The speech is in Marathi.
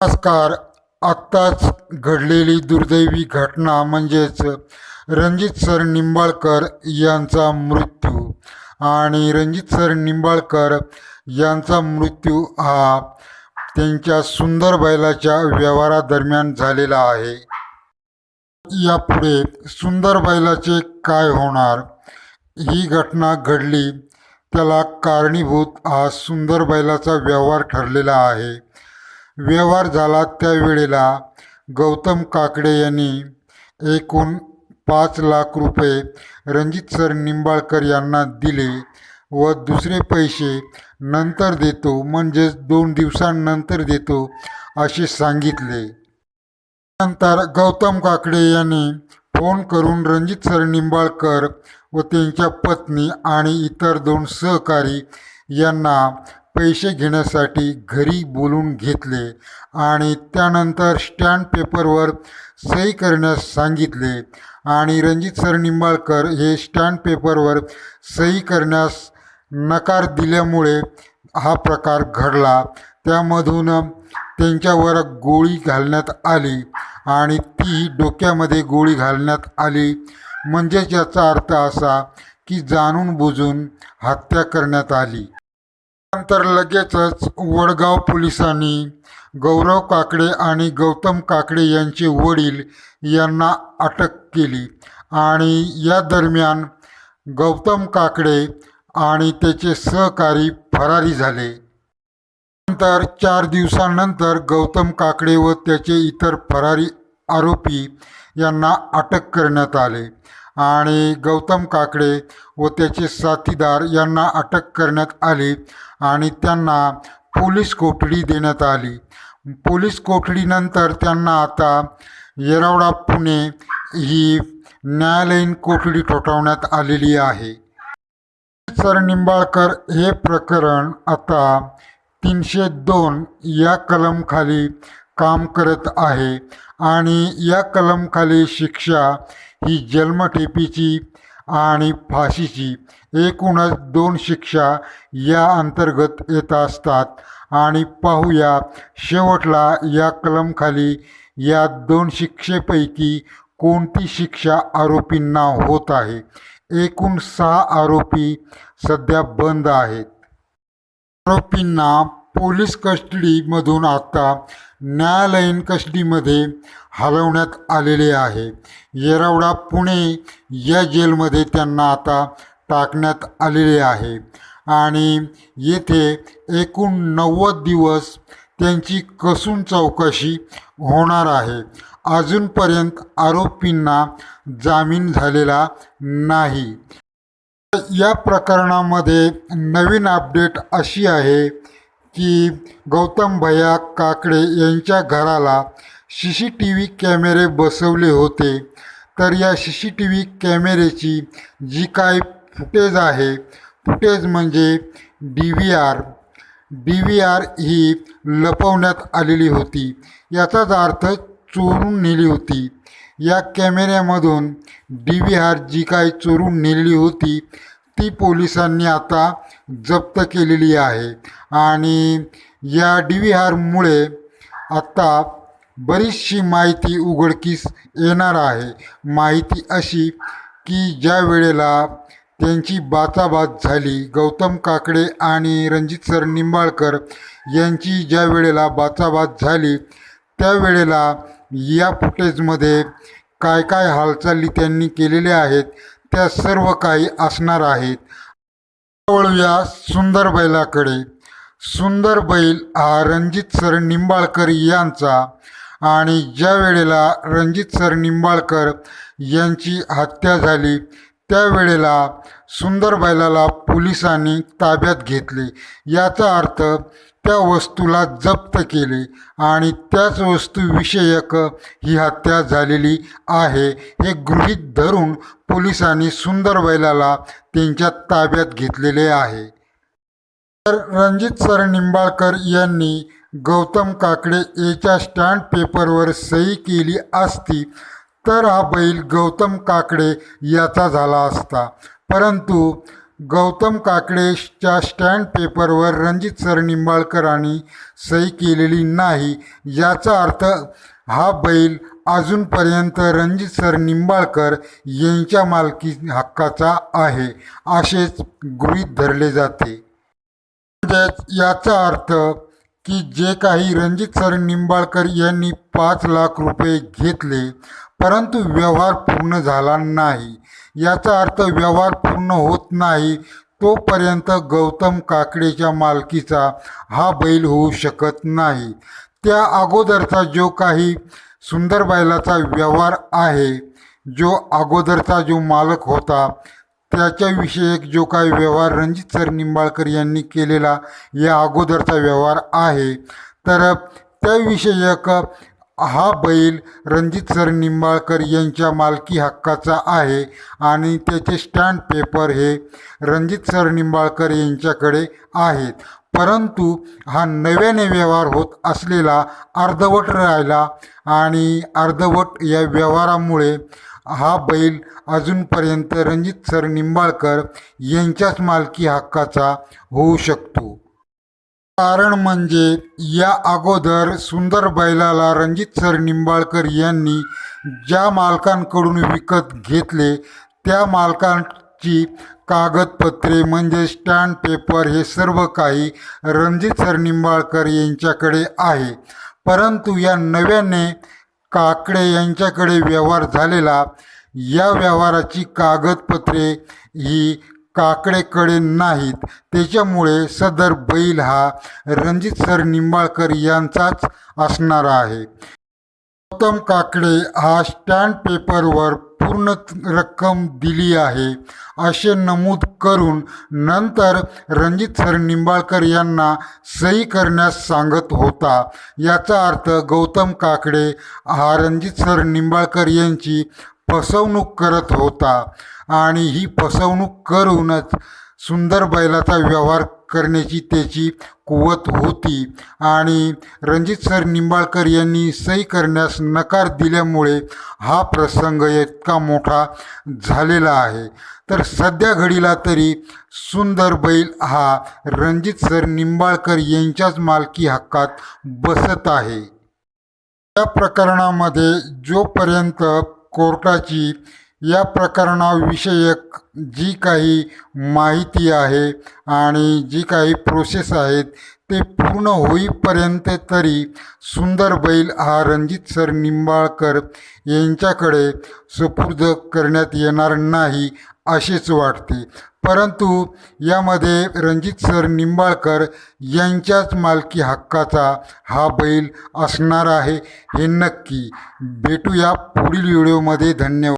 नमस्कार. आत्ताच घडलेली दुर्दैवी घटना म्हणजेच रणजित सर निंबाळकर यांचा मृत्यू. आणि रणजित सर निंबाळकर यांचा मृत्यू हा त्यांच्या सुंदर बैलाच्या व्यवहारादरम्यान झालेला आहे. यापुढे सुंदर बैलाचे काय होणार? ही घटना घडली त्याला कारणीभूत हा सुंदर बैलाचा व्यवहार ठरलेला आहे. व्यवहार झाला त्यावेळेला गौतम काकडे यांनी एकूण पाच लाख रुपये रणजित सर निंबाळकर यांना दिले व दुसरे पैसे नंतर देतो म्हणजेच दोन दिवसांनंतर देतो असे सांगितले. नंतर गौतम काकडे यांनी फोन करून रणजित सर निंबाळकर व त्यांच्या पत्नी आणि इतर दोन सहकारी यांना पैसे घेण्यासाठी घरी बोलून घेतले आणि त्यानंतर स्टॅम्प पेपरवर सही करण्यास सांगितले. आणि रणजित सर निंबाळकर हे स्टॅम्प पेपरवर सही करण्यास नकार दिल्यामुळे हा प्रकार घडला. त्यामधून त्यांच्यावर गोळी घालण्यात आली आणि ती डोक्यामध्ये गोळी घालण्यात आली. म्हणजेच याचा अर्थ असा की जाणून बुजून हत्या करण्यात आली. नंतर लगेचच वडगाव पोलिसांनी गौरव काकडे आणि गौतम काकडे यांचे वडील यांना अटक केली आणि या दरम्यान गौतम काकडे आणि त्याचे सहकारी फरारी झाले. नंतर चार दिवसांनंतर गौतम काकडे व त्याचे इतर फरारी आरोपी यांना अटक करण्यात आले. आणि गौतम काकडे व त्याचे साथीदार यांना अटक करण्यात आली आणि त्यांना पोलीस कोठडी देण्यात आली. पोलीस कोठडीनंतर त्यांना आता येरवडा पुणे ही न्यायालयीन कोठडी ठोठावण्यात आलेली आहे. सर निंबाळकर हे प्रकरण आता तीनशे दोन या कलमखाली काम करत आहे. आणि या कलमखाली शिक्षा ही जन्मठेपीची आणि फाशीची एकूणच दोन शिक्षा या अंतर्गत येत असतात. आणि पाहूया शेवटला या कलमखाली या दोन शिक्षेपैकी कोणती शिक्षा आरोपींना होत आहे. एकूण सहा आरोपी सध्या बंद आहेत. आरोपींना पोलीस कस्टडीमधून आता न्यायालयीन कस्टडीमध्ये हलवण्यात आलेले आहे. येरवडा पुणे या जेलमध्ये त्यांना आता टाकण्यात आलेले आहे. आणि येथे एकूण नव्वद दिवस त्यांची कसून चौकशी होणार आहे. अजूनपर्यंत आरोपींना जामीन झालेला नाही. या प्रकरणामध्ये नवीन अपडेट अशी आहे की गौतम भैया काकडे यांच्या घराला सी सी टी व्ही कॅमेरे बसवले होते. तर या सी सी टी व्ही कॅमेरेची जी काय फुटेज आहे फुटेज म्हणजे D V R D V R ही लपवण्यात आलेली होती. याचाच अर्थ चोरून नेली होती. या कॅमेऱ्यामधून डी व्ही आर जी काय चोरून नेलेली होती ती पोलिसांनी आता जप्त केलेली आहे. आणि या डी व्ही आरमुळे आत्ता बरीचशी माहिती उघडकीस येणार आहे. माहिती अशी की ज्या वेळेला त्यांची बाचाबाच झाली गौतम काकडे आणि रणजित सर निंबाळकर यांची ज्या वेळेला बाचाबाच झाली त्यावेळेला या फुटेजमध्ये काय काय हालचाली त्यांनी केलेल्या आहेत त्या सर्व काही असणार आहेत. वळूया सुंदर बैलाकडे. सुंदर बैल हा रणजित सर निंबाळकर यांचा आणि ज्या वेळेला रणजित सर निंबाळकर यांची हत्या झाली त्यावेळेला सुंदर बैलाला पोलिसांनी ताब्यात घेतले. याचा अर्थ त्या वस्तूला जप्त केले आणि त्याच वस्तूविषयक ही हत्या झालेली आहे हे गृहीत धरून पोलिसांनी सुंदर बैलाला त्यांच्या ताब्यात घेतलेले आहे. तर रणजित सर निंबाळकर यांनी गौतम काकडे याच्या स्टॅम्प पेपरवर सही केली असती तर हा बैल गौतम काकडे याचा झाला असता. परंतु गौतम काकडेच्या स्टँड पेपरवर रणजित सर निंबाळकरांनी सही केलेली नाही याचा अर्थ हा बैल अजूनपर्यंत रणजित सर निंबाळकर यांच्या मालकी हक्काचा आहे असेच गृहीत धरले जाते. म्हणजेच याचा अर्थ की जे काही रणजित सर निंबाळकर यांनी पाच लाख रुपये घेतले परंतु व्यवहार पूर्ण झाला नाही. याचा अर्थ व्यवहार पूर्ण होत नाही तोपर्यंत गौतम काकडेच्या मालकीचा हा बैल होऊ शकत नाही. त्या अगोदरचा जो काही सुंदर बैलाचा व्यवहार आहे जो अगोदरचा जो मालक होता त्याच्याविषयक जो काही व्यवहार रणजित सर निंबाळकर यांनी केलेला या अगोदरचा व्यवहार आहे. तर त्याविषयक हा बैल रणजित सर निंबाळकर यांच्या मालकी हक्काचा आहे आणि त्याचे स्टँड पेपर हे रणजित सर निंबाळकर यांच्याकडे आहेत. परंतु हा नव्याने व्यवहार होत असलेला अर्धवट राहिला आणि अर्धवट या व्यवहारामुळे हा बैल अजूनपर्यंत रणजित सर निंबाळकर यांच्याच मालकी हक्काचा होऊ शकतो. कारण म्हणजे या अगोदर सुंदर बैलाला रणजित सर निंबाळकर यांनी ज्या मालकांकडून विकत घेतले त्या मालकांची कागदपत्रे म्हणजे स्टँड पेपर हे सर्व काही रणजित सर निंबाळकर यांच्याकडे आहे. परंतु या नव्याने काकडे यांच्याकडे व्यवहार झालेला या व्यवहाराची कागदपत्रे ही काकडेकडे नाहीत. त्याच्यामुळे सदर बैल हा रणजित सर निंबाळकर यांचाच असणार आहे. गौतम काकडे हा स्टँड पेपरवर पूर्ण रक्कम दिली आहे. असे नमूद करून नंतर रणजित सर निंबाळकर यांना सही करण्यास सांगत होता. याचा अर्थ गौतम काकडे हा रणजित सर निंबाळकर यांची फसवणूक करत होता. आणि ही फसवणूक करूनच सुंदर बैलाचा व्यवहार करण्याची त्याची कुवत होती. आणि रणजित सर निंबाळकर यांनी सही करण्यास नकार दिल्यामुळे हा प्रसंग इतका मोठा झालेला आहे. तर सध्या घडीला तरी सुंदर बैल हा रणजित सर निंबाळकर यांच्याच मालकी हक्कात बसत आहे. या प्रकरणामध्ये जोपर्यंत कोर्टाची या प्रकरणाविषयक जी काही माहिती आहे आणि जी काही प्रोसेस आहेत ते पूर्ण होईपर्यंत तरी सुंदर बैल हा रणजित सर निंबाळकर यांच्याकडे सुपूर्द करण्यात येणार नाही असेच वाटते. परंतु यामध्ये रणजित सर निंबाळकर यांच्याच मालकी हक्काचा हा बैल असणार आहे हे नक्की. भेटूया पुढील व्हिडिओमध्ये. धन्यवाद.